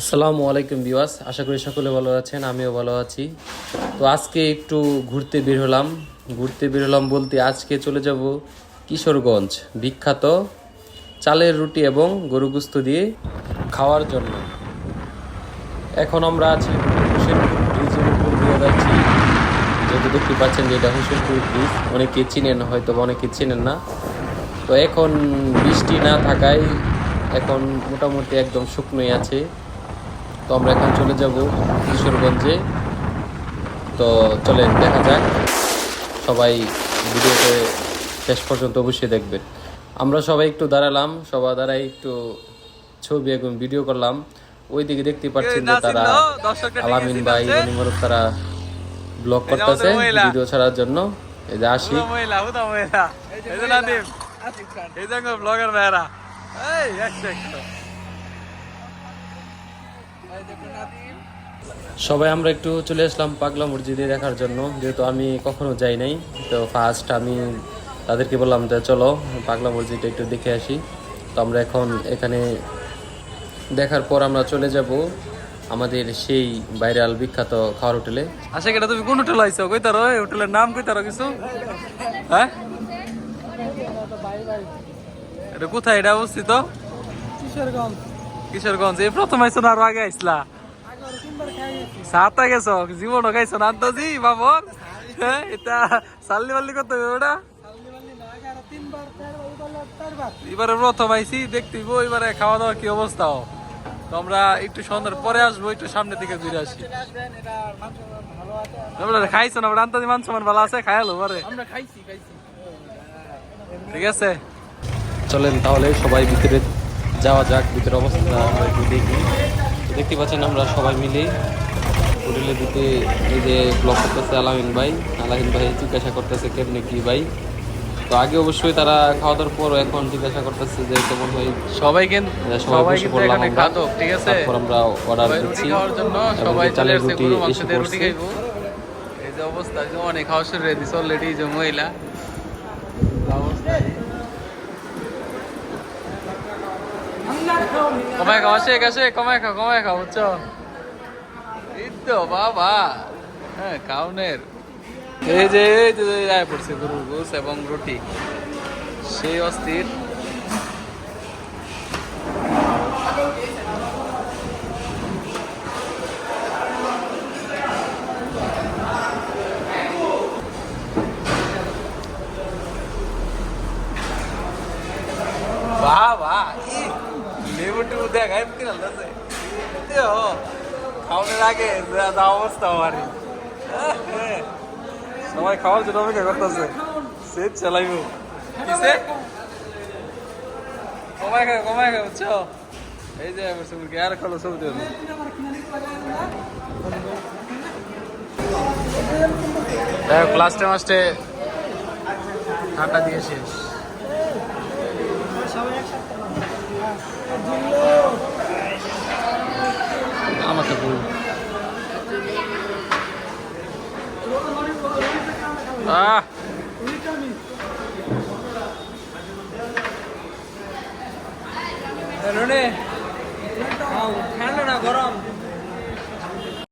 আসসালামু আলাইকুম বিওয়াস আশা করি সকলে ভালো আছেন, আমিও ভালো আছি। তো আজকে একটু ঘুরতে বের হলাম। ঘুরতে বের হলাম বলতে আজকে চলে যাব কিশোরগঞ্জ, বিখ্যাত চালের রুটি এবং গরু গুস্ত দিয়ে খাওয়ার জন্য। এখন আমরা আছি হোসেনপুর ব্রিজের উপর দিয়ে যাচ্ছি। যেহেতু দেখতে পাচ্ছেন যে এটা হোসেনপুর ব্রিজ অনেকে চিনেন হয়তো অনেকে চিনেন না। তো এখন বৃষ্টি না থাকায় এখন মোটামুটি একদম শুকনোই আছে। তো আমরা এখন চলে যাব কিশোরগঞ্জে। তো চলেন দেখা যাক। সবাই ভিডিওতে শেষ পর্যন্ত অবশ্যই দেখবেন। আমরা সবাই একটু দাঁড়ালাম সবাই দাঁড়াই একটু ছবি এবং ভিডিও করলাম। ওইদিকে দেখতে পাচ্ছেন যে তারা আলামিন ভাই রনিমরক তারা ব্লগ করতেছে ভিডিও ছাড়ার জন্য। এই যে আশিক। মহিলা এই যে নাদিম এই যে ব্লগার ভাইরা এই একশো একশো সবাই আমরা একটু চলে আসলাম পাগলা মসজিদে দেখার জন্য। যেহেতু আমি কখনো যাই নাই তো ফার্স্ট আমি তাদেরকে বললাম যে চলো পাগলা মসজিদটা একটু দেখে আসি। তো আমরা এখন এখানে দেখার পর আমরা চলে যাব আমাদের সেই ভাইরাল বিখ্যাত খাওয়ার হোটেলে। আশা কেটা তুমি কোন হোটেল আইছো? কই তারো হোটেলের নাম কই তারো কিছু? হ্যাঁ? এটা কোথায়? এটা অবস্থিত? কিশোরগঞ্জ। এই প্রথম আইছো না আরও আগে আইসলা? সাতা গেছো জীবনও গাইছো না আন্তাজি বাবর হ্যাঁ এটা সাল্লি বাল্লি করতে হবে ওটা? এবারে প্রথম আইসি দেখতে এবারে খাওয়া দাওয়ার কি অবস্থা ও? তো আমরা একটু সন্ধ্যার পরে আসব একটু সামনের দিকে ঘুরে আসি। খাইছো না আন্তাজি মান সমান ভালো আছে খাইলো পরে। ঠিক আছে? চলেন তাহলে সবাই ভিতরে যাওয়া যাক ভিতরে অবস্থা আমরা একটু দেখি। দেখতে পাচ্ছেন আমরা সবাই মিলে হোটেলে দিতে এই যে ব্লগ করতেছে আলামিন ভাই। আলামিন ভাই জিজ্ঞাসা করতেছে কেমনে কি ভাই? তো আগে অবশ্যই তারা খাওয়া দাওয়ার পর এখন জিজ্ঞাসা করতেছে যে কেমন ভাই সবাই কিন্তু সবাই সবাই বসে পড়লাম। ঠিক আছে? তারপর আমরা অর্ডার দিচ্ছি। সবাই চলে চালের রুটি গরু এসে রুটি খাইবো। এই যে অবস্থা অনেক খাওয়া শুরু হয়ে দিছে অলরেডি যে মহিলা। কমায় খাও, আসে আসে কমায় খাও কমায় খাও, বুঝছ? এই তো, বাবা। হ্যাঁ কাউনের। এই যে এই যে পড়ছে, গরুর গোস এবং রুটি। সেই অস্থির। লেবু টেবু দেখাই, কিনা আছে খাওয়ানোর আগে যা অবস্থা আমার। সবাই খাওয়ার জন্য করতেছে। সে চালাইব। কিসে? কমায় খাও কমায় খাও বুঝছ? এই যে আমার সবুরকে আর খালো সব দেবে লাস্টে মাস্টে ঠান্ডা দিয়ে শেষ। আমাকে বল আহ! রনে ঠান্ডা না গরম।